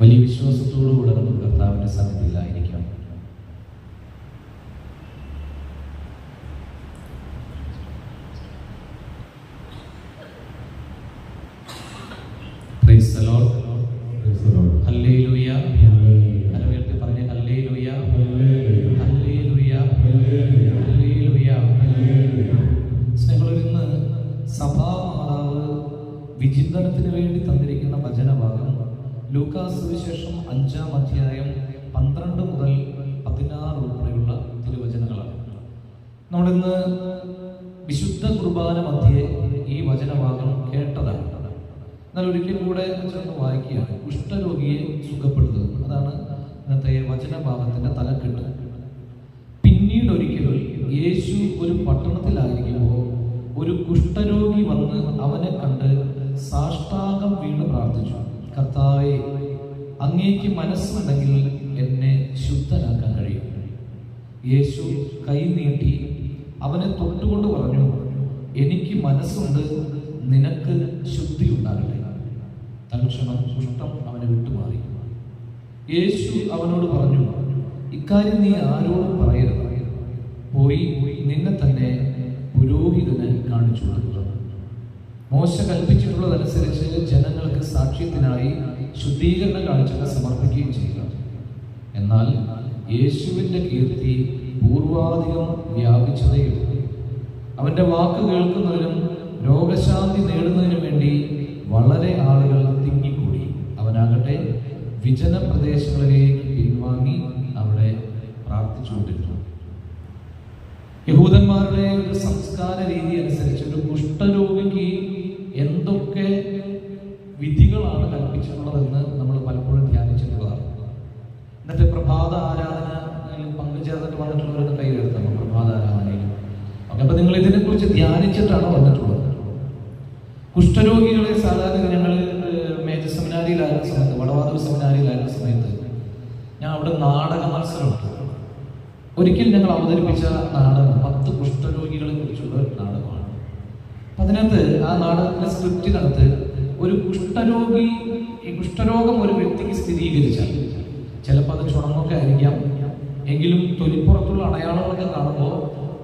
വലിയ വിശ്വാസത്തോടുകൂടെ നമ്മൾ കർത്താവിന്റെ സന്നിധിയിലായിരിക്കാം നമ്മളിന്ന് വിശുദ്ധ കുർബാന മധ്യേ ഈ വചനഭാഗം കേട്ടതാണ്. എന്നാൽ ഒരിക്കലും കൂടെ ചേർന്ന് വായിക്കുകയാണ്. കുഷ്ഠരോഗിയെ സുഖപ്പെടുത്തുക. അതാണ് ഇന്നത്തെ വചനഭാഗത്തിന്റെ തലക്കെട്ട്. പിന്നീട് ഒരിക്കലും യേശു ഒരു പട്ടണത്തിലായിരിക്കുമ്പോൾ ഒരു കുഷ്ഠരോഗി വന്ന് അവനെ കണ്ട് സാഷ്ടാകം വീണ് പ്രാർത്ഥിച്ചു. കർത്താവെ അങ്ങേക്ക് മനസ്സുണ്ടെങ്കിൽ എന്നെ ശുദ്ധനാക്കാൻ കഴിയും. യേശു കൈ നീട്ടി അവനെ തൊട്ടുകൊണ്ട് പറഞ്ഞു എനിക്ക് മനസ്സുണ്ട് നിനക്ക് ശുദ്ധി ഉണ്ടാകട്ടെ തൽക്ഷണം കുഷ്ഠം അവനെ വിട്ടുമാറി. യേശു അവനോട് പറഞ്ഞു ഇക്കാര്യം നീ ആരോടും പറയരുത്. പോയി നിന്നെ തന്നെ പുരോഹിതന് കാണിച്ചു കൊടുക്കുക. മോശ കൽപ്പിച്ചിട്ടുള്ളതനുസരിച്ച് ജനങ്ങൾക്ക് സാക്ഷ്യത്തിനായി ശുദ്ധീകരണ കാഴ്ചകൾ സമർപ്പിക്കുകയും ചെയ്യുക. എന്നാൽ യേശുവിന്റെ കീർത്തി പൂർവാധികം വ്യാപിച്ചതേയുള്ളൂ. അവന്റെ വാക്ക് കേൾക്കുന്നതിനും രോഗശാന്തി നേടുന്നതിനും വേണ്ടി വളരെ ആളുകൾ തിങ്ങിക്കൂടി. അവനാകട്ടെ വിജന പ്രദേശങ്ങളിലേക്ക് പിൻവാങ്ങി അവിടെ പ്രാർത്ഥിച്ചുകൊണ്ടിരുന്നു. യഹൂദന്മാരുടെ ഒരു സംസ്കാര രീതി അനുസരിച്ച് ഒരു കുഷ്ഠരോഗിക്ക് എന്തൊക്കെ വിധികളാണ് കൽപ്പിച്ചിട്ടുള്ളതെന്ന് നമ്മൾ പലപ്പോഴും ധ്യാനിച്ചിട്ടുള്ളതാണ്. എന്നിട്ട് പ്രഭാത ആരാധനയിൽ പങ്കുചേർന്നിട്ട് വന്നിട്ടുള്ളവരൊന്ന് കൈ പ്രഭാത ആരാധനയിൽ ഓക്കെ അപ്പൊ നിങ്ങൾ ഇതിനെക്കുറിച്ച് ധ്യാനിച്ചിട്ടാണ് വന്നിട്ടുള്ളത്? കുഷ്ഠരോഗികളെ സാധാരണ ഞങ്ങൾ മേജർ സെമിനാരിയിലായിരുന്ന സമയത്ത് വടവാതൂർ സെമിനാരിയിലായിരുന്ന സമയത്ത് ഞാൻ അവിടെ നാടക മത്സരം ഒരിക്കൽ ഞങ്ങൾ അവതരിപ്പിച്ച നാടകം പത്ത് കുഷ്ഠരോഗികളെ കുറിച്ചുള്ള ഒരു നാടകമാണ്. അപ്പൊ അതിനകത്ത് ആ നാടകത്തിന്റെ സ്ക്രിപ്റ്റിനകത്ത് ഒരു കുഷ്ഠരോഗി ഈ കുഷ്ഠരോഗം ഒരു വ്യക്തിക്ക് സ്ഥിരീകരിച്ചാൽ ചിലപ്പോൾ അത് ചുണങ്ങൊക്കെ ആയിരിക്കാം എങ്കിലും തൊലിപ്പുറത്തുള്ള അടയാളങ്ങളൊക്കെ കാണുമ്പോൾ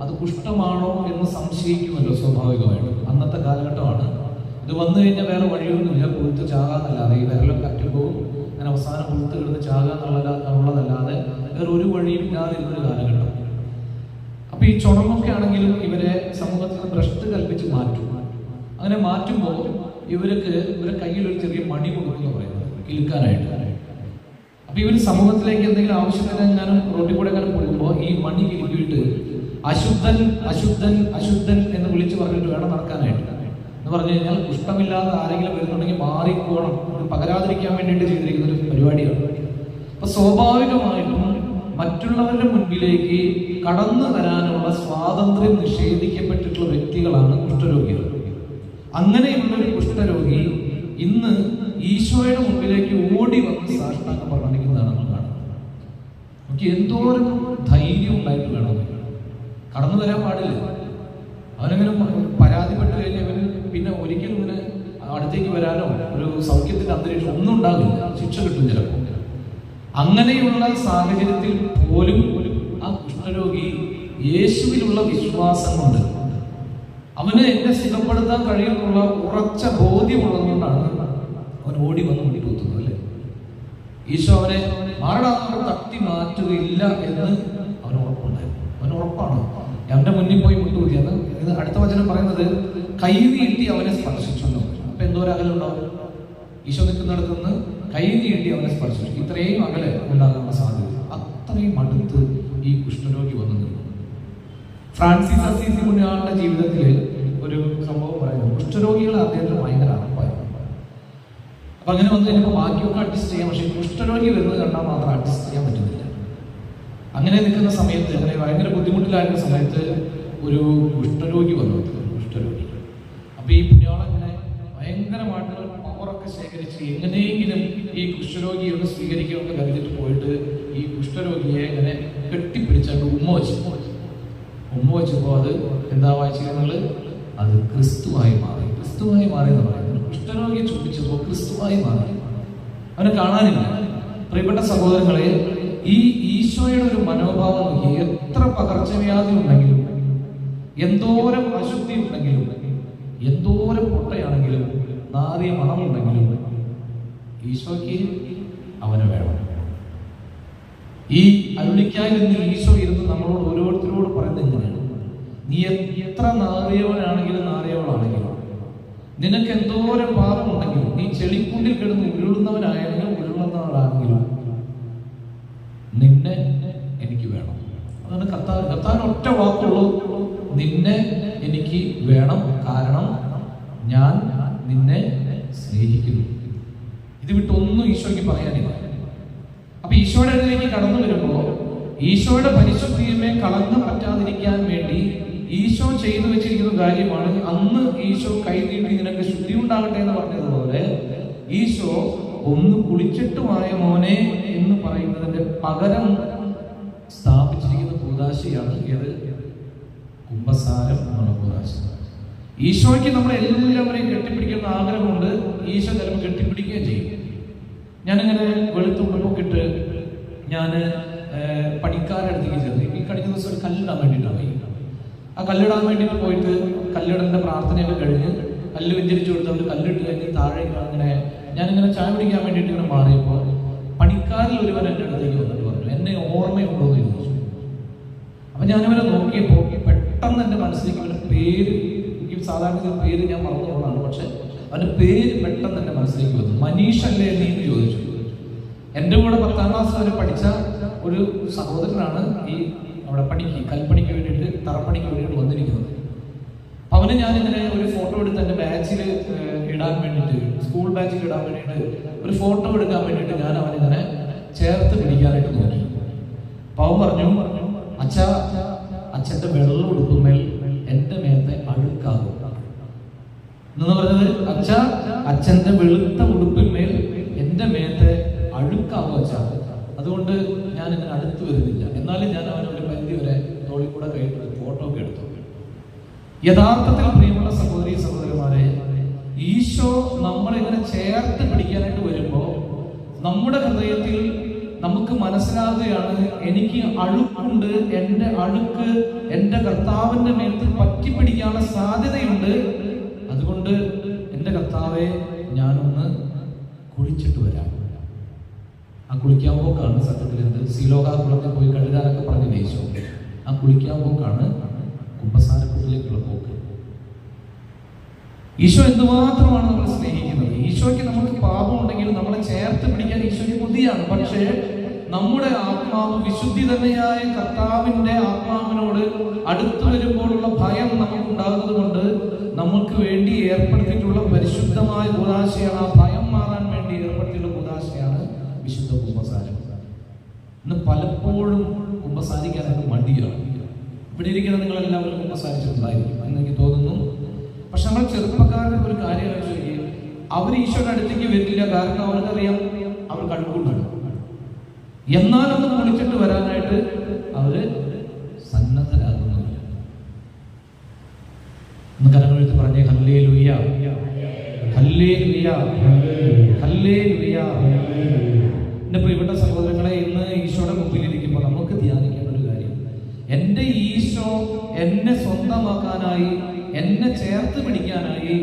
അത് കുഷ്ഠമാണോ എന്ന് സംശയിക്കുമല്ലോ സ്വാഭാവികമായിട്ടും. അന്നത്തെ കാലഘട്ടമാണ്. ഇത് വന്നു കഴിഞ്ഞാൽ വേറെ വഴിയൊന്നുമില്ല. പുഴുത്ത് ചാകാന്നല്ലാതെ ഈ വിരലൊക്കെ അറ്റുപോകും. അങ്ങനെ അവസാനം പുഴുത്ത് കിടന്ന് ചാകാന്നുള്ളതല്ലാതെ വേറെ ഒരു വഴിയും ഇല്ലാതിരുന്നൊരു കാലഘട്ടം. അപ്പൊ ഈ ചുണമൊക്കെ ആണെങ്കിലും ഇവരെ സമൂഹത്തിൽ ഭ്രഷ്ട് കൽപ്പിച്ച് മാറ്റും. അങ്ങനെ മാറ്റുമ്പോൾ ഇവർക്ക് ഇവരെ കയ്യിൽ ഒരു ചെറിയ മണി കൊടുക്കുന്നു പറയുന്നത്. കിലുക്കാനായിട്ട്. അപ്പൊ ഇവർ സമൂഹത്തിലേക്ക് എന്തെങ്കിലും ആവശ്യമില്ല എങ്ങാനും റോഡിൽ കൂടെ എങ്ങാനും പോകുമ്പോൾ ഈ മണി കിലുക്കിയിട്ട് അശുദ്ധൻ അശുദ്ധൻ അശുദ്ധൻ എന്ന് വിളിച്ച് പറഞ്ഞിട്ട് വേണം നടക്കാനായിട്ട്. എന്ന് പറഞ്ഞു കഴിഞ്ഞാൽ കുഷ്ഠമില്ലാതെ ആരെങ്കിലും വരുന്നുണ്ടെങ്കിൽ മാറിക്കോണം. പകരാതിരിക്കാൻ വേണ്ടിയിട്ട് ചെയ്തിരിക്കുന്ന ഒരു പരിപാടിയാണ്. അപ്പൊ സ്വാഭാവികമായിട്ടും മറ്റുള്ളവരുടെ മുൻപിലേക്ക് കടന്നു വരാനുള്ള സ്വാതന്ത്ര്യം നിഷേധിക്കപ്പെട്ടിട്ടുള്ള വ്യക്തികളാണ് കുഷ്ഠരോഗികൾ. അങ്ങനെയുള്ള ഒരു കുഷ്ഠരോഗി ഇന്ന് ഈശോയുടെ മുമ്പിലേക്ക് ഓടി വന്ന് സാഷ്ടാംഗം പ്രകടിക്കുന്നതാണ് നമ്മൾ കാണുന്നത്. നമുക്ക് എന്തോരം ധൈര്യം ഉണ്ടായിട്ട് വേണം. കടന്നു വരാൻ പാടില്ല. അവനങ്ങനെ പരാതിപ്പെട്ട് കഴിഞ്ഞവൻ പിന്നെ ഒരിക്കലും ഇങ്ങനെ അടുത്തേക്ക് വരാനോ ഒരു സൗഖ്യത്തിന്റെ അന്തരീക്ഷം ഒന്നും ഉണ്ടാകില്ല ശിക്ഷ കിട്ടും ചിലപ്പോൾ. അങ്ങനെയുള്ള സാഹചര്യത്തിൽ പോലും ആ കുഷ്ഠരോഗി യേശുവിലുള്ള വിശ്വാസം കൊണ്ട് അവന് എന്നെ സുഖപ്പെടുത്താൻ കഴിയുമെന്നുള്ള ഉറച്ച ബോധ്യമുള്ളതുകൊണ്ടാണ് അവൻ ഓടി വന്ന് മുടികൂത്തുന്നത് അല്ലേ? ഈശോ അവനെ മാറടാന്ന് തട്ടി മാറ്റുകയില്ല എന്ന് അവന് ഉറപ്പുണ്ടായിരുന്നു അവന് ഉറപ്പാണ്. അവന്റെ മുന്നിൽ പോയി മുട്ടുകൂത്തി. ഇത് അടുത്ത വചനം പറയുന്നത് കൈ നീട്ടി അവനെ സ്പർശിച്ചു. അപ്പൊ എന്തോ ഒരു അകലുണ്ടാവും ഈശോ നിൽക്കുന്നിടത്തുനിന്ന് കൈ നീട്ടി അവനെ സ്പർശിച്ചു. ഇത്രയും അകലെ ഉണ്ടാകാനുള്ള സാധ്യത. അത്രയും അടുത്ത് ഈ കുഷ്ഠരോഗി വന്നു ഫ്രാൻസിസ് അസീസി മുന്നാളുടെ ജീവിതത്തിൽ ഒരു സംഭവം പറയുന്നു. കുഷ്ഠരോഗികൾ അദ്ദേഹത്തിന് ഭയങ്കര അപ്പൊ അങ്ങനെ വന്നു കഴിഞ്ഞപ്പോൾ ബാക്കിയൊക്കെ അഡ്ജസ്റ്റ് ചെയ്യാം. പക്ഷേ കുഷ്ഠരോഗി വരുന്നത് കണ്ടാൽ മാത്രം അഡ്ജസ്റ്റ് ചെയ്യാൻ പറ്റുന്നില്ല. അങ്ങനെ നിൽക്കുന്ന സമയത്ത് അങ്ങനെ ഭയങ്കര ബുദ്ധിമുട്ടിലായിരുന്ന സമയത്ത് ഒരു കുഷ്ഠരോഗി വന്നു. കുഷ്ഠരോഗി. അപ്പൊ ഈ പുണ്യാളങ്ങനെ ഭയങ്കരമായിട്ട് പവറൊക്കെ ശേഖരിച്ച് എങ്ങനെയെങ്കിലും ഈ കുഷ്ഠരോഗിയെ ഒന്ന് സ്വീകരിക്കുമെന്ന് കരുതിട്ട് പോയിട്ട് ഈ കുഷ്ഠരോഗിയെ ഇങ്ങനെ കെട്ടിപ്പിടിച്ചാണ്ട് ഉമ്മ വെച്ച്. ഉമ്മ വെച്ചപ്പോൾ അത് എന്താ വായിച്ചിരുന്നത്? അത് ക്രിസ്തുവായി മാറി. ക്രിസ്തുവായി മാറി എന്ന് പറയുന്നത്. കുഷ്ഠരോഗിയെ ചുംബിച്ചപ്പോൾ ക്രിസ്തുവായി മാറി. അവനെ കാണാനില്ല. പ്രിയപ്പെട്ട സഹോദരങ്ങളെ ഈ ഈശോയുടെ ഒരു മനോഭാവം നോക്കി എത്ര പകർച്ചവ്യാധി ഉണ്ടെങ്കിലും എന്തോരം അശുദ്ധി ഉണ്ടെങ്കിലും എന്തോരം പൊട്ടയാണെങ്കിലും നാറിയ മണമുണ്ടെങ്കിലും ഈശോയ്ക്ക് അവന് വേണം. ഈ അരുളിക്കായി ഈശോ ഇരുന്ന് നമ്മളോട് ഓരോരുത്തരോട് പറയുന്നത് എങ്ങനെയാണ് നീ എത്ര നാറിയവനാണെങ്കിലും നാറിയവളാണെങ്കിലും നിനക്ക് എന്തോരം പാപമുണ്ടെങ്കിലും നീ ചെളിക്കുണ്ടിൽ കിടന്ന് ഉരുളുന്നവനായാലും ഉരുളുന്നവളാണെങ്കിലും? നിന്നെ എനിക്ക് വേണം. അതാണ് കത്താൻ കത്താൻ ഒറ്റ വാക്കുള്ളൂ. നിന്നെ എനിക്ക് വേണം. കാരണം ഞാൻ നിന്നെ സ്നേഹിക്കുന്നു. ഇത് വിട്ടൊന്നും ഈശോയ്ക്ക് പറയാനില്ല. അപ്പൊ ഈശോയുടെ അടുത്തേക്ക് കടന്നു വരുമ്പോൾ ഈശോയുടെ പരിശുദ്ധിയുമേ കളങ്കം പറ്റാതിരിക്കാൻ വേണ്ടി ഈശോ ചെയ്തു വെച്ചിരിക്കുന്ന കാര്യമാണ് അന്ന് ഈശോ കൈ നീട്ടി നിനക്ക് ശുദ്ധി ഉണ്ടാകട്ടെ എന്ന് പറഞ്ഞതുപോലെ ഈശോ ഒന്ന് കുളിച്ചിട്ടുമായ മോനെ എന്ന് പറയുന്നതിന്റെ പകരം സ്ഥാപിച്ചിരിക്കുന്ന കൂതാശയാണ് ഏത്? കുംഭസാരം എന്നുള്ള ഈശോയ്ക്ക് നമ്മൾ എല്ലാവരെയും കെട്ടിപ്പിടിക്കുന്ന ആഗ്രഹമുണ്ട്. ഈശോ ചിലപ്പോൾ കെട്ടിപ്പിടിക്കുകയും ചെയ്യും. ഞാനിങ്ങനെ വെളുത്ത ഉടുപ്പൊക്കെ ഇട്ട് ഞാൻ പണിക്കാരുടെ അടുത്തേക്ക് ചെന്നു ഈ കഴിഞ്ഞ ദിവസം ഒരു കല്ലിടാൻ വേണ്ടിയിട്ടാണ്. ആ കല്ലിടാൻ വേണ്ടി പോയിട്ട് കല്ലിടേണ്ട പ്രാർത്ഥനയൊക്കെ കഴിഞ്ഞ് കല്ല് വെഞ്ചരിച്ചു കൊടുത്തുകൊണ്ട് അവർ കല്ലിട്ട് കഴിഞ്ഞ് താഴെ അങ്ങനെ ഞാനിങ്ങനെ ചായ പിടിക്കാൻ വേണ്ടിയിട്ട് ഇങ്ങനെ മാറിയപ്പോൾ പണിക്കാരിൽ ഒരുവൻ എന്റെ അടുത്തേക്ക് വന്നിട്ട് പറഞ്ഞു എന്നെ ഓർമ്മയുണ്ടോ എന്ന് ചോദിച്ചു. അപ്പൊ ഞാനിവരെ നോക്കിയപ്പോൾ പെട്ടെന്ന് എന്റെ മനസ്സിലേക്ക് അവരുടെ പേര് എനിക്ക് സാധാരണ പേര് ഞാൻ മറന്നുകൊള്ളാണ് പക്ഷെ അവന്റെ പേര് പെട്ടെന്ന് എന്റെ മനസ്സിലേക്ക് വന്നു. മനീഷ് അല്ലേ നീ ചോദിച്ചു. എന്റെ കൂടെ പത്താം ക്ലാസ് വരെ പഠിച്ച ഒരു സഹോദരനാണ് ഈ അവിടെ പണിക്ക് കൽപ്പണിക്ക് വേണ്ടിയിട്ട് തറപ്പണിക്ക് വേണ്ടിയിട്ട് വന്നിരിക്കുന്നത് അപ്പം അവന് ഞാനിങ്ങനെ ഒരു ഫോട്ടോ എടുത്ത് എന്റെ ബാച്ചിൽ ഇടാൻ വേണ്ടിയിട്ട് സ്കൂൾ ബാച്ചിൽ ഇടാൻ വേണ്ടിയിട്ട് ഒരു ഫോട്ടോ എടുക്കാൻ വേണ്ടിയിട്ട് ഞാൻ അവനിങ്ങനെ ചേർത്ത് പിടിക്കാനായിട്ട് തോന്നി അപ്പൊ അവൻ പറഞ്ഞു അച്ഛ അച്ഛന്റെ വെള്ളം ഉടുക്കുമേൽ എന്റെ മേത്തെ അഴുക്കാകും. എന്ന് പറഞ്ഞത് അച്ഛ അച്ഛന്റെ വെളുത്ത ഉടുപ്പിന്മേൽ അതുകൊണ്ട് ഞാൻ എന്നെ അടുത്ത് വരുന്നില്ല. എന്നാലും ഞാൻ അവനെ ഒരു പരിധി വരെ തോളിൽ കൂടെ കൈയിട്ട് ഫോട്ടോ ഒക്കെ എടുത്തു. യഥാർത്ഥത്തിൽ പ്രിയമുള്ള സഹോദരി സഹോദരന്മാരെ ഈശോ നമ്മളിങ്ങനെ ചേർത്ത് പിടിക്കാനായിട്ട് വരുമ്പോൾ നമ്മുടെ ഹൃദയത്തിൽ നമുക്ക് മനസ്സിലാകുകയാണ് എനിക്ക് അഴുക്കുണ്ട് എന്റെ അഴുക്ക് എന്റെ കർത്താവിന്റെ മേത്ത് പറ്റി പിടിക്കാനുള്ള സാധ്യതയുണ്ട്. അതുകൊണ്ട് എന്റെ കർത്താവെ ഞാനൊന്ന് കുളിച്ചിട്ട് വരാം. ആ കുളിക്കാൻ പോക്കാണ് സത്യത്തിൽ എന്ത്? സീലോകാകുളത്തിൽ പോയി കഴുകാനൊക്കെ പറഞ്ഞ് ദേശം ആ കുളിക്കാൻ പോക്കാണ് കുമ്പസാരക്കുട്ടിലേക്കുള്ള പോക്ക്. ഈശോ എന്തുമാത്രമാണ് നമ്മൾ സ്നേഹിക്കുന്നത്? ഈശോയ്ക്ക് നമുക്ക് പാപം ഉണ്ടെങ്കിൽ നമ്മളെ ചേർത്ത് പിടിക്കാൻ ഈശോയ്ക്ക് ബുദ്ധിയാണ്. പക്ഷേ നമ്മുടെ ആത്മാവ് വിശുദ്ധി തന്നെയായ കർത്താവിന്റെ ആത്മാവിനോട് അടുത്തു വരുമ്പോഴുള്ള ഭയം നമുക്ക് ഉണ്ടാകുന്നത് കൊണ്ട് നമുക്ക് വേണ്ടി ഏർപ്പെടുത്തിയിട്ടുള്ള പരിശുദ്ധമായ കുദാശയാണ് ആ ഭയം വിശുദ്ധ കുമ്പസാരം. ഇന്ന് പലപ്പോഴും കുംഭസാരിക്കാനായിട്ട് മടിയാണ്. ഇവിടെ ഇരിക്കുന്ന നിങ്ങൾ എല്ലാവരും കുമ്പസാരിച്ചിട്ടുണ്ടായിരിക്കും. എന്ന് എനിക്ക് തോന്നുന്നു. പക്ഷെ നമ്മൾ ചെറുപ്പക്കാരുടെ ഒരു കാര്യം ആലോചിക്കുക അവർ ഈശോയുടെ അടുത്തേക്ക് വരില്ല. കാരണം അവർക്കറിയാം അവർ കണ്ടുകൊണ്ടാണ് എന്നാലൊന്ന് വിളിച്ചിട്ട് വരാനായിട്ട് അവർ സന്നദ്ധരാകുന്നില്ല ഒന്ന് കരങ്ങളെടുത്ത് പറഞ്ഞേ ഹല്ലേ ലുയ്യ ഹല്ലേ ലുയ്യ ഹല്ലേ ലുയ്യ എന്റെ പ്രിയപ്പെട്ട സഹോദരങ്ങളെ ഇന്ന് ഈശോയുടെ മുമ്പിലിരിക്കുമ്പോൾ നമുക്ക് ധ്യാനിക്കേണ്ട ഒരു കാര്യം. എന്റെ ഈശോ എന്നെ സ്വന്തമാക്കാനായി എന്നെ ചേർത്ത് പിടിക്കാനായി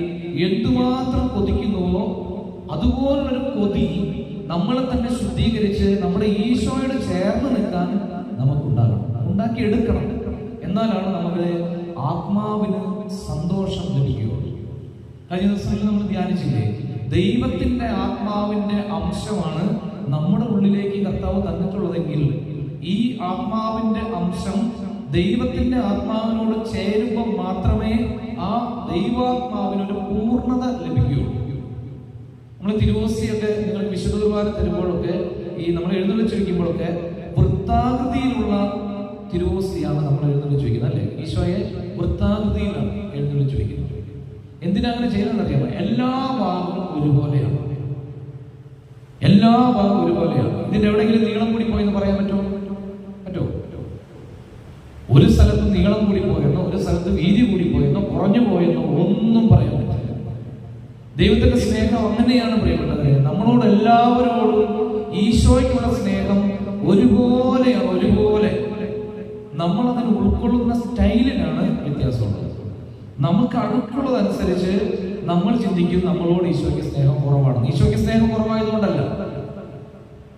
എന്തുമാത്രം കൊതിക്കുന്നുവോ അതുപോലൊരു കൊതി നമ്മളെ തന്നെ ശുദ്ധീകരിച്ച് നമ്മുടെ ഈശോയോട് ചേർന്ന് നിൽക്കാൻ നമുക്കുണ്ടാകണം. ഉണ്ടാക്കി എടുക്കണം എന്നാലാണ് നമ്മുടെ ആത്മാവിന് സന്തോഷം ലഭിക്കുകയുള്ളൂ കഴിഞ്ഞ ദിവസങ്ങളിൽ നമ്മൾ ധ്യാനിച്ചില്ലേ? ദൈവത്തിന്റെ ആത്മാവിന്റെ അംശമാണ് നമ്മുടെ ഉള്ളിലേക്ക് കർത്താവ് തന്നിട്ടുള്ളതെങ്കിൽ ഈ ആത്മാവിന്റെ അംശം ദൈവത്തിന്റെ ആത്മാവിനോട് ചേരുമ്പോൾ മാത്രമേ ആ ദൈവാത്മാവിനൊരു പൂർണത ലഭിക്കുകയുള്ളൂ. നമ്മൾ തിരുവോസിയൊക്കെ നിങ്ങൾ വിശുദ്ധ കുർബാന തരുമ്പോഴൊക്കെ ഈ നമ്മൾ എഴുന്നള്ളിച്ച് വയ്ക്കുമ്പോഴൊക്കെ വൃത്താകൃതിയിലുള്ള തിരുവോസിയാണ് നമ്മൾ എഴുന്നള്ളിച്ച് വയ്ക്കുന്നത് അല്ലേ? ഈശോയെ വൃത്താകൃതിയിലാണ് എഴുന്നള്ളിച്ച് വയ്ക്കുന്നത് എന്തിനാ അങ്ങനെ അറിയാമോ? എല്ലാ ഭാഗവും ഒരുപോലെയാണ്. എല്ലാ ഭാഗവും ഒരുപോലെയാണ്. ഇതിന്റെ എവിടെയെങ്കിലും നീളം കൂടി പോയെന്ന് പറയാൻ പറ്റുമോ? പറ്റുമോ? ഒരു സ്ഥലത്ത് നീളം കൂടി പോയെന്നോ ഒരു സ്ഥലത്ത് വീതി കൂടി പോയെന്നോ കുറഞ്ഞു പോയെന്നോ ഒന്നും പറയാൻ പറ്റില്ല. ദൈവത്തിന്റെ സ്നേഹം അങ്ങനെയാണ് പ്രിയപ്പെട്ടത് നമ്മളോട് എല്ലാവരോടും ഈശോയ്ക്കുള്ള സ്നേഹം ഒരുപോലെയാണ് ഒരുപോലെ. നമ്മൾ അതിന് ഉൾക്കൊള്ളുന്ന സ്റ്റൈലിനാണ് വ്യത്യാസമുള്ളത്. നമുക്ക് അടുക്കുള്ളതനുസരിച്ച് നമ്മൾ ചിന്തിക്കും നമ്മളോട് ഈശോയ്ക്ക് സ്നേഹം കുറവാണ് ഈശോയ്ക്ക് സ്നേഹം കുറവായതുകൊണ്ടല്ല.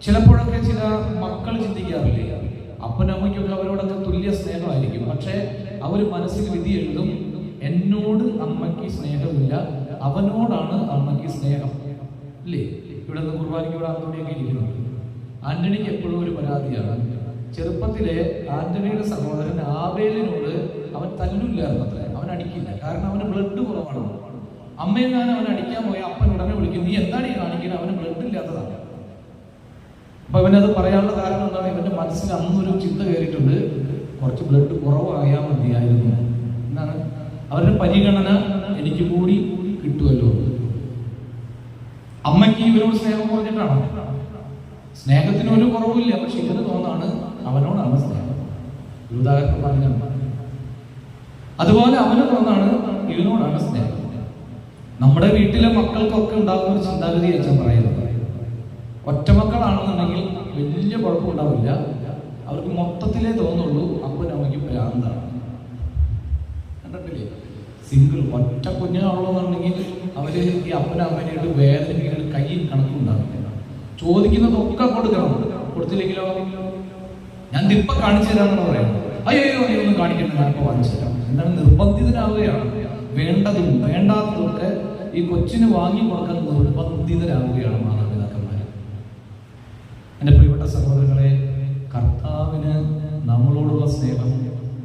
ചിലപ്പോഴൊക്കെ ചില മക്കൾ ചിന്തിക്കാറില്ലേ അപ്പനമ്മയ്ക്കൊക്കെ അവരോടൊക്കെ തുല്യ സ്നേഹമായിരിക്കും. പക്ഷേ അവർ മനസ്സിൽ വിധി എഴുതും എന്നോട് അമ്മയ്ക്ക് സ്നേഹമില്ല അവനോടാണ് അമ്മയ്ക്ക് സ്നേഹം. ഇല്ലേ? ഇവിടെ നിന്ന് കുർബാനയ്ക്ക് ഇവിടെ ആന്റണിയൊക്കെ ഇരിക്കുന്നു. ആന്റണിക്ക് എപ്പോഴും ഒരു പരാതിയാണ്. ചെറുപ്പത്തിലെ ആന്റണിയുടെ സഹോദരൻ ആവേലിനോട് അവൻ തല്ലില്ലായിരുന്നു അത്ര അവൻ അടിക്കില്ല. കാരണം അവന് ബ്ലഡ് കുറവാണ്. അമ്മയെങ്ങാനും അവൻ അടിക്കാൻ പോയ അപ്പൻ ഉടനെ വിളിക്കും നീ എന്താണ് ഈ കാണിക്കുന്നത് അവന് ബ്ലഡ് ഇല്ലാത്തതാണ്. അപ്പൊ ഇവനത് പറയാനുള്ള കാരണം എന്താണ്? ഇവന്റെ മനസ്സിൽ അന്നൊരു ചിന്ത കയറിയിട്ടുണ്ട്. കുറച്ച് ബ്ലഡ് കുറവായാൽ മതിയായിരുന്നു. എന്നാണ് അവരുടെ പരിഗണന എനിക്ക് കൂടി കിട്ടുമല്ലോ. അമ്മയ്ക്ക് ഇവരോട് സ്നേഹം കുറഞ്ഞിട്ടാണോ? സ്നേഹത്തിന് ഒരു കുറവില്ല പക്ഷെ ഇവന് തോന്നാണ് അവനോടാണ് സ്നേഹം. ഉദാഹരണം പറഞ്ഞ അതുപോലെ അവന് തോന്നാണ് ഇവനോടാണ് സ്നേഹം. നമ്മുടെ വീട്ടിലെ മക്കൾക്കൊക്കെ ഉണ്ടാകുന്ന ഒരു ചിന്താഗതി അച്ഛൻ പറയുന്നത് ഒറ്റമക്കളാണെന്നുണ്ടെങ്കിൽ വലിയ കുഴപ്പമുണ്ടാവില്ല. അവർക്ക് മൊത്തത്തിലേ തോന്നുള്ളൂ അപ്പനും അമ്മയ്ക്ക് ഭ്രാന്താണ്. കണ്ടിട്ടില്ലേ? സിംഗിൾ ഒറ്റ കുഞ്ഞാണുള്ളതെന്നുണ്ടെങ്കിൽ അവർ ഈ അപ്പനും അമ്മേനായിട്ട് വേദനയ്ക്ക് കയ്യിൽ കണക്കുണ്ടാവില്ല. ചോദിക്കുന്നതൊക്കെ കൊടുക്കണം. കൊടുത്തില്ലെങ്കിലോ? ഞാൻ ഇപ്പൊ കാണിച്ചു തരാമെന്ന് പറയാം അയ്യോ ഒന്നും കാണിക്കണ്ട. ഇപ്പൊ വാങ്ങിച്ചു തരാം. എന്താണ്? നിർബന്ധിതരാവുകയാണ് വേണ്ടതും വേണ്ടാത്തതൊക്കെ ഈ കൊച്ചിന് വാങ്ങി കൊടുക്കാൻ നിർബന്ധിതരാവുകയാണ് എന്റെ പ്രിയപ്പെട്ട സഹോദരങ്ങളെ കർത്താവിന് നമ്മളോടുള്ള സ്നേഹം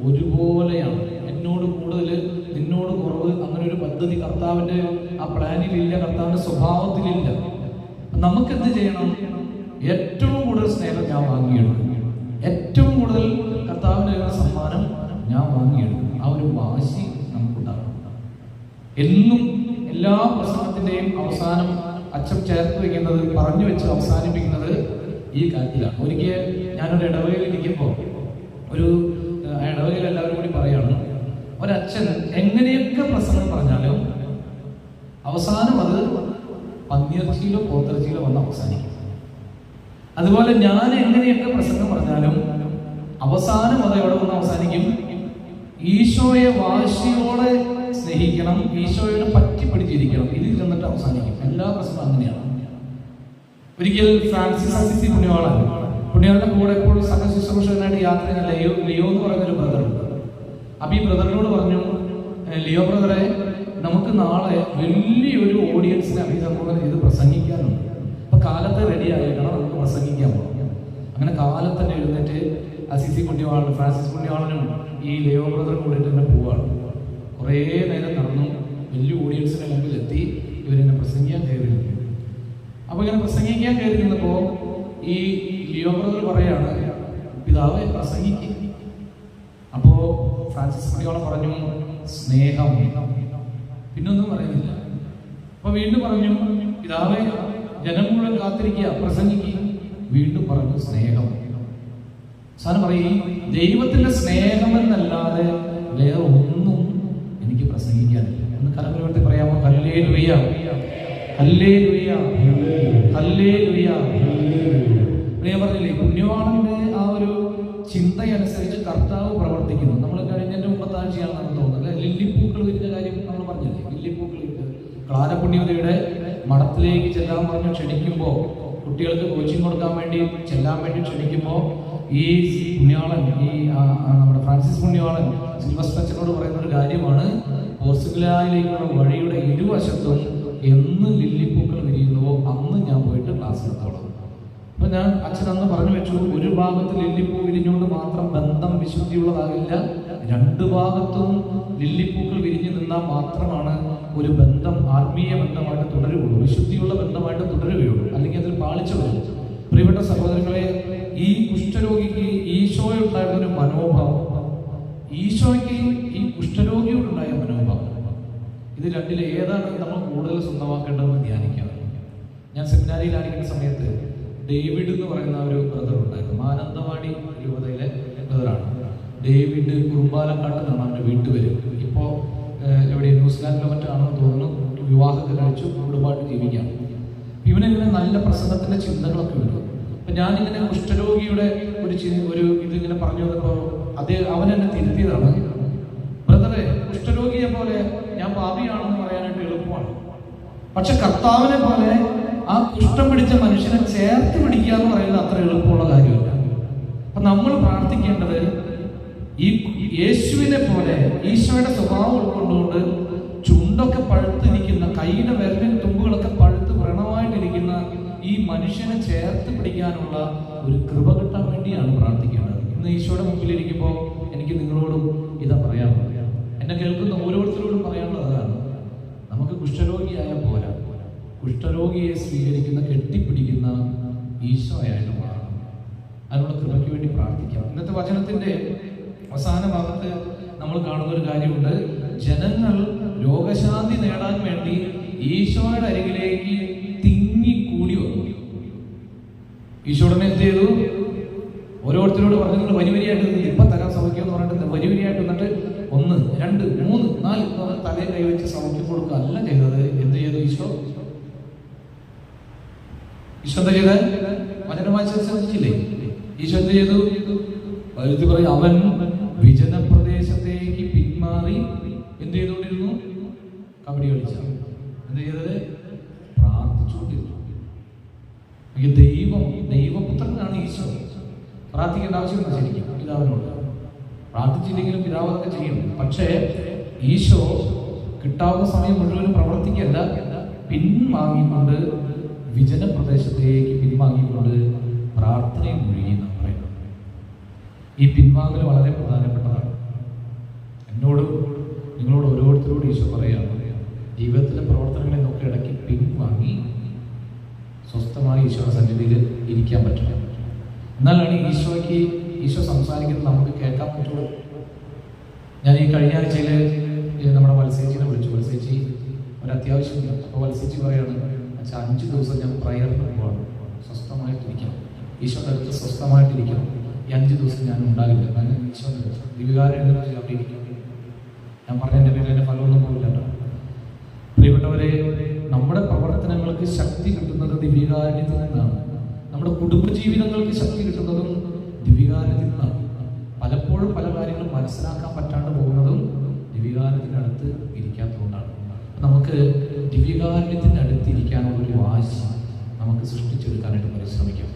ഒരുപോലെയാണ്. എന്നോട് കൂടുതൽ നിന്നോട് കുറവ് അങ്ങനെ ഒരു പദ്ധതി കർത്താവിന്റെ ആ പ്ലാനിലില്ല കർത്താവിന്റെ സ്വഭാവത്തിലില്ല. നമുക്ക് എന്ത് ചെയ്യണം? ഏറ്റവും കൂടുതൽ സ്നേഹം ഞാൻ വാങ്ങിയെടുക്കും. ഏറ്റവും കൂടുതൽ കർത്താവിന്റെ സമ്മാനം ഞാൻ വാങ്ങിയെടുക്കും. ആ ഒരു വാശി നമുക്കുണ്ടാകും എന്നും എല്ലാ പ്രശ്നത്തിന്റെയും അവസാനം അച്ഛൻ ചേർത്ത് വയ്ക്കുന്നത് പറഞ്ഞു വെച്ച് അവസാനിപ്പിക്കുന്നത് ഈ കാര്യത്തിലാണ് ഒരിക്കൽ ഞാനൊരു ഇടവകയിൽ ഇരിക്കുമ്പോൾ ഒരു ഇടവകയിൽ എല്ലാവരും കൂടി പറയാണ് ഒരച്ഛൻ എങ്ങനെയൊക്കെ പ്രസംഗം പറഞ്ഞാലും അവസാനം അത് പന്നിയിറച്ചിയിലോ പോത്തിറച്ചിയിലോ വന്ന് അവസാനിക്കും. അതുപോലെ ഞാൻ എങ്ങനെയൊക്കെ പ്രസംഗം പറഞ്ഞാലും അവസാനം അത് എവിടെ വന്ന് അവസാനിക്കും? ഈശോയെ വാശിയോടെ സ്നേഹിക്കണം ഈശോയോട് പറ്റിപ്പിടിച്ചിരിക്കണം. ഇതിൽ ചെന്നിട്ട് അവസാനിക്കും. എല്ലാ പ്രശ്നവും അങ്ങനെയാണ്. ഒരിക്കൽ ഫ്രാൻസിസ് അസിസി പുണ്യവാളൻ പുണ്യവാളുടെ കൂടെ എപ്പോഴും സഹശുശ്രൂഷകനായിട്ട് യാത്ര ചെയ്യുന്ന ലിയോ ലിയോ എന്ന് പറയുന്ന ഒരു അപ്പൊ ഈ ബ്രദറിനോട് പറഞ്ഞു ലിയോ ബ്രദറെ നമുക്ക് നാളെ വലിയൊരു ഓഡിയൻസിനെ അഭിസംബോധന ചെയ്ത് പ്രസംഗിക്കാനുണ്ട്. അപ്പൊ കാലത്തെ റെഡി ആയിരിക്കണം നമുക്ക് പ്രസംഗിക്കാൻ പോകാം അങ്ങനെ കാലത്ത് തന്നെ എഴുന്നേറ്റ് അസിസി പുണ്യവാളനും ഫ്രാൻസിസ് പുണ്യവാളനും ഈ ലിയോ ബ്രദറും കൂടിയിട്ട് തന്നെ പോവാണ്. കുറേ നേരം നടന്നു വലിയ ഓഡിയൻസിന്റെ മുമ്പിൽ എത്തി ഇവരെന്നെ പ്രസംഗിക്കാൻ കയറി നിന്നു. അപ്പൊ ഇങ്ങനെ പ്രസംഗിക്കാൻ കയറി നിന്നപ്പോൾ ഈ ലിയോ ബ്രദർ പറയാണ് പിതാവ് പ്രസംഗിക്കും. അപ്പോ ഫ്രാൻസിസ് മണിയോളം പറഞ്ഞു സ്നേഹം. പിന്നൊന്നും പറയുന്നില്ല. അപ്പൊ വീണ്ടും പറഞ്ഞു പിതാവേ ജനം മുഴുവൻ കാത്തിരിക്കുക പ്രസംഗിക്കുക വീണ്ടും പറഞ്ഞു സ്നേഹം. സാധനം പറയും ദൈവത്തിന്റെ സ്നേഹം എന്നല്ലാതെ വേറെ ഒന്നും എനിക്ക് പ്രസംഗിക്കാനില്ല. എന്ന് കലപരിവർത്തി പറയാമോ? കല്ലേ ഞാൻ പറഞ്ഞില്ലേ പുണ്യവാണന്റെ ആ ഒരു ചിന്തയനുസരിച്ച് കർത്താവ് പ്രവർത്തിക്കുന്നു. നമ്മൾ കഴിഞ്ഞതിന്റെ മുമ്പത്തെ ആഴ്ചയാണെന്ന് തോന്നുന്നത് അല്ലെ? ലില്ലിപ്പൂക്കൾ വിരിഞ്ഞ കാര്യം നമ്മൾ പറഞ്ഞില്ലേ? ലില്ലിപ്പൂക്കൾ ക്ലാരപുണ്യവതിയുടെ മഠത്തിലേക്ക് ചെല്ലാൻ പറഞ്ഞ് ക്ഷണിക്കുമ്പോൾ കുട്ടികൾക്ക് കോച്ചിങ് കൊടുക്കാൻ വേണ്ടി ചെല്ലാൻ വേണ്ടി ക്ഷണിക്കുമ്പോൾ ഈ പുണ്യാളൻ ഈ നമ്മുടെ ഫ്രാൻസിസ് പുണ്യാളൻ സിൽവസ്റ്റർ അച്ഛനോട് പറയുന്ന ഒരു കാര്യമാണ് പോർച്ചുഗലായിലേക്കുള്ള വഴിയുടെ ഇരുവശത്തും എന്ന് ലില്ലിപ്പൂക്കൾ വിരിയുന്നുവോ അന്ന് ഞാൻ പോയിട്ട് ക്ലാസ് എടുത്തോളാം. അപ്പൊ ഞാൻ അച്ഛൻ അന്ന് പറഞ്ഞു വെച്ചു ഒരു ഭാഗത്ത് ലില്ലിപ്പൂ വിരിഞ്ഞുകൊണ്ട് മാത്രം ബന്ധം വിശുദ്ധിയുള്ളതാകില്ല രണ്ട് ഭാഗത്തും ലില്ലിപ്പൂക്കൾ വിരിഞ്ഞു നിന്നാൽ മാത്രമാണ് ഒരു ബന്ധം ആത്മീയ ബന്ധമായിട്ട് തുടരുകയുള്ളൂ വിശുദ്ധിയുള്ള ബന്ധമായിട്ട് തുടരുകയുള്ളൂ അല്ലെങ്കിൽ അതിൽ പാളിച്ച വരും. പ്രിയപ്പെട്ട സഹോദരങ്ങളെ ഈ കുഷ്ഠരോഗിക്ക് ഈശോയുണ്ടായിരുന്ന ഒരു മനോഭാവം ഈശോയ്ക്ക് ഈ കുഷ്ഠരോഗിയോടുണ്ടായ മനോഭാവം. ഇത് രണ്ടിലെ ഏതാണ് നമ്മൾ കൂടുതൽ സ്വന്തമാക്കേണ്ടതെന്ന് ധ്യാനിക്കാം. ഞാൻ സെമിനാരിയിലായിരിക്കുന്ന സമയത്ത് ഡേവിഡ് എന്ന് പറയുന്ന ഒരു ബ്രദർ ഉണ്ടായിരുന്നു. മാനന്തവാടി രൂപതയിലെ ബ്രദറാണ് ഡേവിഡ് കുറുമ്പാലക്കാട്ട് നിന്നാണ് അവന്റെ വീട്ടുപേര്. ഇപ്പോൾ എവിടെ ന്യൂസിലാൻഡിലോ മറ്റാണെന്ന് തോന്നുന്നു. വിവാഹമൊക്കെ കഴിച്ചു കുടുംബമായിട്ട് ജീവിക്കാം ഇവനിങ്ങനെ നല്ല പ്രസംഗത്തിന്റെ ചിന്തകളൊക്കെ വരും. അപ്പം ഞാനിങ്ങനെ കുഷ്ഠരോഗിയുടെ ഒരു ഒരു ഇതിങ്ങനെ പറഞ്ഞു വന്നപ്പോൾ അതേ അവൻ എന്നെ തിരുത്തിയതാണ്. ബ്രദറെ കുഷ്ഠരോഗിയെ പോലെ ഞാൻ പാപിയാണെന്ന് പറയാനായിട്ട് എളുപ്പമാണ്. പക്ഷെ കർത്താവിനെ പോലെ ആ കുഷ്ഠം പിടിച്ച മനുഷ്യനെ ചേർത്ത് പിടിക്കുക എന്ന് പറയുന്നത് അത്ര എളുപ്പമുള്ള കാര്യമല്ല. അപ്പൊ നമ്മൾ പ്രാർത്ഥിക്കേണ്ടത് ഈ യേശുവിനെ പോലെ ഈശോയുടെ സ്വഭാവം ഉൾക്കൊണ്ടുകൊണ്ട് ചുണ്ടൊക്കെ പഴുത്തിരിക്കുന്ന കൈയുടെ വിരലിൻ തുമ്പുകളൊക്കെ പഴുത്ത് വ്രണമായിട്ടിരിക്കുന്ന ഈ മനുഷ്യനെ ചേർത്ത് പിടിക്കാനുള്ള ഒരു കൃപ കിട്ടാൻ വേണ്ടിയാണ് പ്രാർത്ഥിക്കേണ്ടത്. ഇന്ന് ഈശോയുടെ മുമ്പിൽ ഇരിക്കുമ്പോൾ എനിക്ക് നിങ്ങളോടും ഇതാ പറയാനുള്ളത്. എന്നെ കേൾക്കുന്ന ഓരോരുത്തരോടും പറയാനുള്ളത് അതാണ്. നമുക്ക് കുഷ്ഠരോഗിയായ പോരാ. കുഷ്ഠരോഗിയെ സ്വീകരിക്കുന്ന കെട്ടിപ്പിടിക്കുന്ന ഈശോയായിട്ട് മാറണം. അതിനുള്ള കൃപയ്ക്ക് വേണ്ടി പ്രാർത്ഥിക്കാം. ഇന്നത്തെ വചനത്തിന്റെ അവസാന ഭാഗത്ത് നമ്മൾ കാണുന്ന ഒരു കാര്യമുണ്ട്. ജനങ്ങൾ രോഗശാന്തി നേടാൻ വേണ്ടി ഈശോയുടെ അരികിലേക്ക് തിങ്ങിക്കൂടി വന്നു. ഈശോടനെ എന്ത് ചെയ്തു? ഓരോരുത്തരോട് പറഞ്ഞു നിങ്ങൾ വരി വരിയായിട്ട് ഇപ്പൊ തരാൻ സൗഖ്യം എന്ന് പറഞ്ഞിട്ട് വരി വരിയായിട്ട് ഒന്ന് രണ്ട് മൂന്ന് നാല് തലയിൽ കൈവച്ച് സൗഖ്യം കൊടുക്കുക അല്ല ചെയ്തത്. എന്ത് ചെയ്തു ഈശോ? ഈശോ എന്താ ചെയ്ത? വചനം വായിച്ചത് ഈശോ എന്ത് ചെയ്തു? പറയും അവൻ വിജന പ്രദേശത്തേക്ക് പിന്മാറി എന്ത് ചെയ്തുകൊണ്ടിരുന്നു? കബഡി കളിച്ച. എന്ത് ചെയ്തത്? പ്രാർത്ഥിച്ചുകൊണ്ടിരുന്നു. ദൈവം ദൈവപുത്രനാണ് ഈശോ. പ്രാർത്ഥിക്കേണ്ട ആവശ്യമില്ല ശരിക്കും. പിതാവിനോട്. പ്രാർത്ഥിച്ചില്ലെങ്കിലും പിതാവൊക്കെ ചെയ്യും. പക്ഷേ ഈശോ കിട്ടാവുന്ന സമയം മുഴുവനും പ്രവർത്തിക്കല്ല. പിൻവാങ്ങിക്കൊണ്ട് വിജന പ്രദേശത്തേക്ക് പിൻവാങ്ങിക്കൊണ്ട് പ്രാർത്ഥനയും മുഴുകി എന്ന് പറയുന്നത് ഈ പിൻവാങ്ങൽ വളരെ പ്രധാനപ്പെട്ടതാണ്. എന്നോടും നിങ്ങളോട് ഓരോരുത്തരോട് ഈശോ പറയുകയാണ് ജീവിതത്തിലെ പ്രവർത്തനങ്ങളെ നോക്കി ഇടയ്ക്ക് പിൻവാങ്ങി സ്വസ്ഥമായി ഈശോയുടെ സന്നിധിയിൽ ഇരിക്കാൻ പറ്റണം എന്നാലാണ് ഈശോയ്ക്ക് ഈശോ സംസാരിക്കുന്നത് നമുക്ക് കേൾക്കാൻ പറ്റുള്ളൂ. ഞാൻ ഈ കഴിഞ്ഞ ആഴ്ചയിൽ നമ്മുടെ വത്സേച്ചിനെ വിളിച്ചു. വത്സേച്ചി ഒരു അത്യാവശ്യമില്ല. അപ്പോൾ വത്സേച്ചി പറയാണ് അച്ഛാ അഞ്ച് ദിവസം ഞാൻ പ്രയറിന് പോവാണ്. സ്വസ്ഥമായിട്ടിരിക്കണം. ഈശോയുടെ അടുത്ത് സ്വസ്ഥമായിട്ടിരിക്കണം. ഈ അഞ്ച് ദിവസം ഞാൻ ഉണ്ടാകില്ല. ഞാൻ ഈശോ ദിവികാരം ഞാൻ പറഞ്ഞ എന്റെ പേരിൽ എന്റെ ഫലമൊന്നും പോയില്ല പ്രിയപ്പെട്ടവരെ നമ്മുടെ പ്രവർത്തനങ്ങൾക്ക് ശക്തി കിട്ടുന്നത് ദിവ്യകാരുണ്യത്തിൽ നിന്നാണ്. നമ്മുടെ കുടുംബജീവിതങ്ങൾക്ക് ശക്തി കിട്ടുന്നതും ദിവ്യകാരുണ്യത്തിൽ നിന്നാണ് പലപ്പോഴും പല കാര്യങ്ങളും മനസ്സിലാക്കാൻ പറ്റാണ്ട് പോകുന്നതും ദിവ്യകാരുണ്യത്തിന്റെ അടുത്ത് ഇരിക്കാത്തതുകൊണ്ടാണ് നമുക്ക് ദിവ്യകാരുണ്യത്തിന്റെ അടുത്ത് ഇരിക്കാനുള്ള ഒരു വാശി നമുക്ക് സൃഷ്ടിച്ചെടുക്കാനായിട്ട് പരിശ്രമിക്കാം.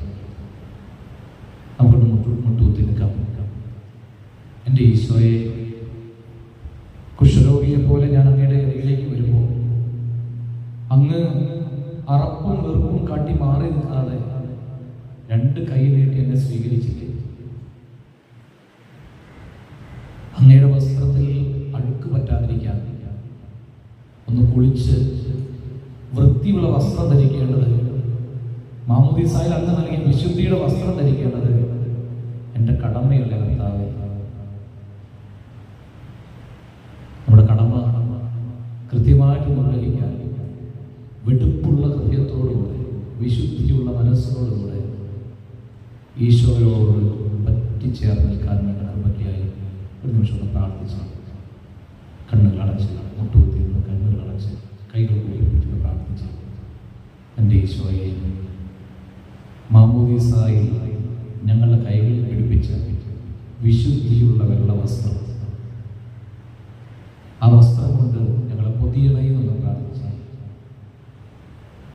നമുക്കൊന്ന് മുട്ടു മുട്ടുകുത്തി നിൽക്കാം എന്റെ ഈശോയെ കുഷ്ഠരോഗിയെ പോലെ ഞാൻ അങ്ങയുടെ അരികിലേക്ക് വരുമ്പോൾ അങ്ങ് അറപ്പും വെറുപ്പും കാട്ടി മാറി നിൽക്കാതെ രണ്ട് കൈ നീട്ടി എന്നെ സ്വീകരിച്ചില്ലേ അങ്ങയുടെ വസ്ത്രത്തിൽ അഴുക്ക് പറ്റാതിരിക്കാൻ ഒന്ന് കുളിച്ച് വൃത്തിയുള്ള വസ്ത്രം ധരിക്കേണ്ടത് മാമുദീസായിൽ അന്ന് നൽകിയ വിശുദ്ധിയുടെ വസ്ത്രം ധരിക്കേണ്ടത് എന്റെ കടമയല്ല കർത്താവ്? നമ്മുടെ കടമ കൃത്യമായിട്ട് നിർവഹിക്കാൻ വെടുപ്പുള്ള ഹൃദയത്തോടുകൂടെ വിശുദ്ധിയുള്ള മനസ്സോടുകൂടെ ഈശോയോട് പറ്റിച്ചേർന്ന് നിൽക്കാൻ വേണ്ട കൃപയ്ക്കായി ഒരു നിമിഷം പ്രാർത്ഥിച്ചു കണ്ണുകൾ അടച്ച് മുട്ടുകുത്തിയുള്ള കണ്ണുകൾ അടച്ച് കൈകൾ കൂടി പ്രാർത്ഥിച്ചു. എന്റെ ഈശോയെ മാമോദീസായി ഞങ്ങളുടെ കൈകളിൽ പിടിപ്പിച്ച വിശുദ്ധിയുള്ള വെള്ള വസ്ത്രം